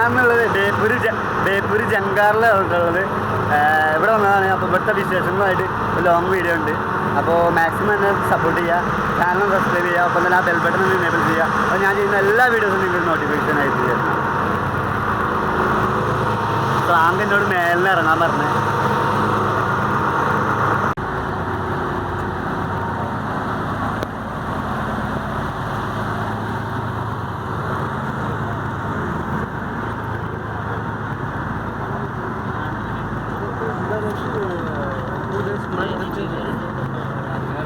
ഞാനുള്ളത് ബേപ്പൂർ ബേപ്പൂർ ഏഹ് ഇവിടെ വന്നതാണ്. അപ്പോൾ ഇവിടുത്തെ വിശേഷങ്ങളുമായിട്ട് ഒരു ലോങ് വീഡിയോ ഉണ്ട്. അപ്പോൾ മാക്സിമം എന്നെ സപ്പോർട്ട് ചെയ്യുക ചാനൽ സബ്സ്ക്രൈബ് ചെയ്യുക അപ്പോൾ തന്നെ ആ ബെൽ ബട്ടൺ എനേബിൾ ചെയ്യുക അപ്പോൾ ഞാൻ ചെയ്യുന്ന എല്ലാ വീഡിയോസും നിങ്ങൾക്ക് നോട്ടിഫിക്കേഷൻ ആയിട്ട് തരുന്നതാണ് ക്ലാമ്പ് എന്നോട് മേലിന് ഇറങ്ങാൻ പറഞ്ഞേ.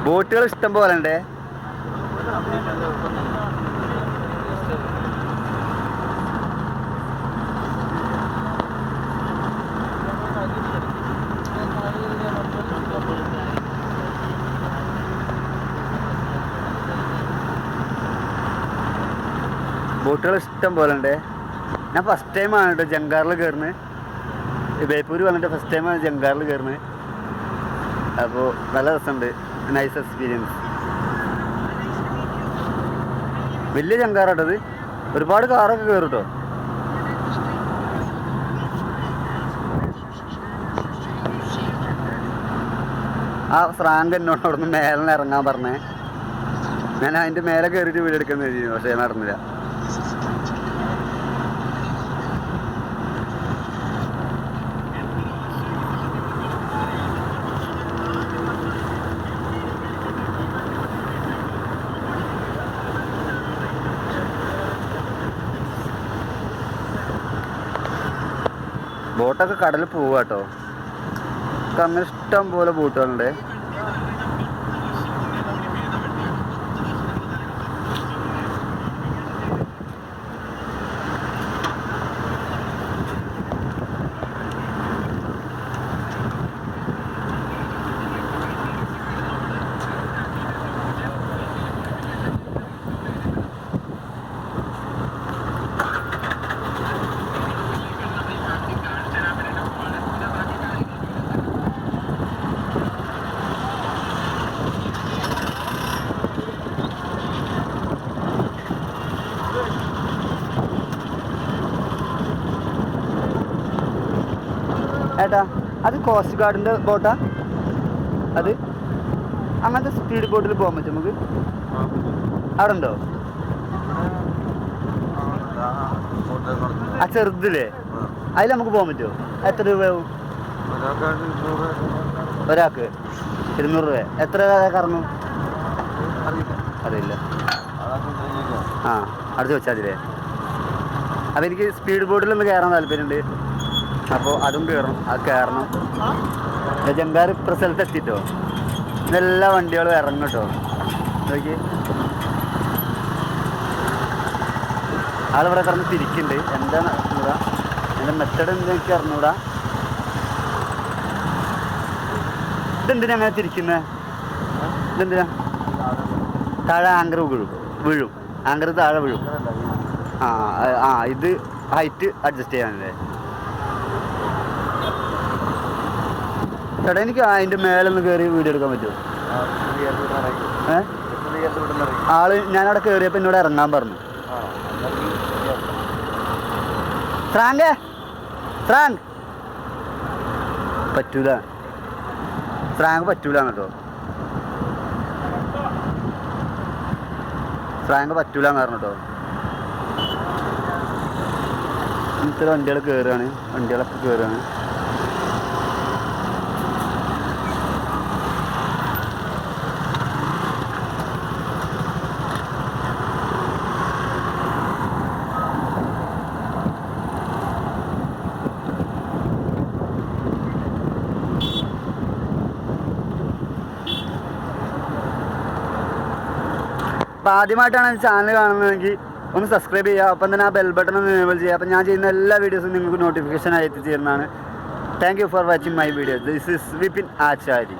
ബോട്ടുകൾ ഇഷ്ടം പോലെ ഉണ്ട് ബോട്ടുകൾ ഇഷ്ടം പോലെ ഉണ്ട് ഞാൻ ഫസ്റ്റ് ടൈമാണ് കേട്ടോ ജങ്കാറിൽ കയറുന്നത്. ബേപ്പൂർ വന്നിട്ട് ഫസ്റ്റ് ടൈമാണ് ജങ്കാറിൽ കയറുന്നത്. അപ്പോൾ നല്ല രസമുണ്ട്. നൈസ് എക്സ്പീരിയൻസ് വലിയ ചങ്കാറാട്ടത് ഒരുപാട് കാറൊക്കെ കയറും കേട്ടോ ആ ഫ്രാങ്ക് എന്നോട് അവിടെ നിന്ന് മേലെ ഇറങ്ങാൻ പറഞ്ഞേ. ഞാൻ അതിന്റെ മേലെ കയറിയിട്ട് വീടെടുക്കാൻ കഴിഞ്ഞു പക്ഷേ നടന്നില്ല. ബോട്ടൊക്കെ കടലിൽ പോവാട്ടോ കമ്മിഷ്ടം പോലെ ബോട്ടുകളുണ്ട്. ഏട്ടാ അത് കോസ്റ്റ് ഗാർഡിന്റെ ബോട്ടാ അത് അങ്ങനത്തെ സ്പീഡ് ബോട്ടിൽ പോകാൻ പറ്റും നമുക്ക്? അവിടെ ഉണ്ടോ ആ ചെറുതില്ലേ? അതിൽ നമുക്ക് പോകാൻ പറ്റുമോ? എത്ര രൂപയാവും ഒരാൾക്ക് ഇരുന്നൂറ് രൂപ. എത്ര കറങ്ങും? അറിയില്ല. ആ അടുത്ത് വെച്ചാൽ അതിലേ അപ്പം എനിക്ക് സ്പീഡ് ബോട്ടിലൊന്ന് കയറാൻ താല്പര്യമുണ്ട് അപ്പോൾ അതും കയറും അത് കയറണം ജങ്കാർ ഇപ്പം സ്ഥലത്ത് എത്തിട്ടോ? ഇതെല്ലാ വണ്ടികളും ഇറങ്ങും കേട്ടോ. നോക്കി. ആളിവിടെ കിടന്ന് തിരിക്കുന്നുണ്ട്. എന്താണ് അറിഞ്ഞൂടാ എന്റെ മെത്തേഡ് എന്താ എനിക്ക് അറിഞ്ഞൂടാ? ഇതെന്തിനാ അങ്ങനെ തിരിക്കുന്നത് ഇതെന്തിനാ? താഴെ ആങ്കർ വീഴും. വീഴും. ആങ്കർ താഴെ വീഴും. ആ, ആ ഇത് ഹൈറ്റ് അഡ്ജസ്റ്റ് ചെയ്യാനല്ലേ? ചേട്ടാ എനിക്ക് അതിന്റെ മേലൊന്ന് കയറി വീഡിയോ എടുക്കാൻ പറ്റുമോ? ഏ? ആൾ ഞാനവിടെ കയറിയപ്പോൾ എന്നോട് ഇറങ്ങാൻ പറഞ്ഞു. ഫ്രാങ്കേ? ഫ്രാങ്ക്? പറ്റൂല. ഫ്രാങ്ക് പറ്റൂല കേട്ടോ ഫ്രാങ്ക് പറ്റൂല എന്ന് പറഞ്ഞു കേട്ടോ ഇത്ര വണ്ടികൾ കയറുകയാണ് വണ്ടികളൊക്കെ കയറുകയാണ് അപ്പോൾ ആദ്യമായിട്ടാണ് ചാനൽ കാണുന്നതെങ്കിൽ ഒന്ന് സബ്സ്ക്രൈബ് ചെയ്യുക. അപ്പം തന്നെ ആ ബെൽ ബട്ടൺ ഒന്ന് എനേബിൾ ചെയ്യുക. അപ്പം ഞാൻ ചെയ്യുന്ന എല്ലാ വീഡിയോസും നിങ്ങൾക്ക് നോട്ടിഫിക്കേഷൻ ആയിട്ട് എത്തിച്ചേരുന്നതാണ്. Thank you for watching my video this is Vipin Achari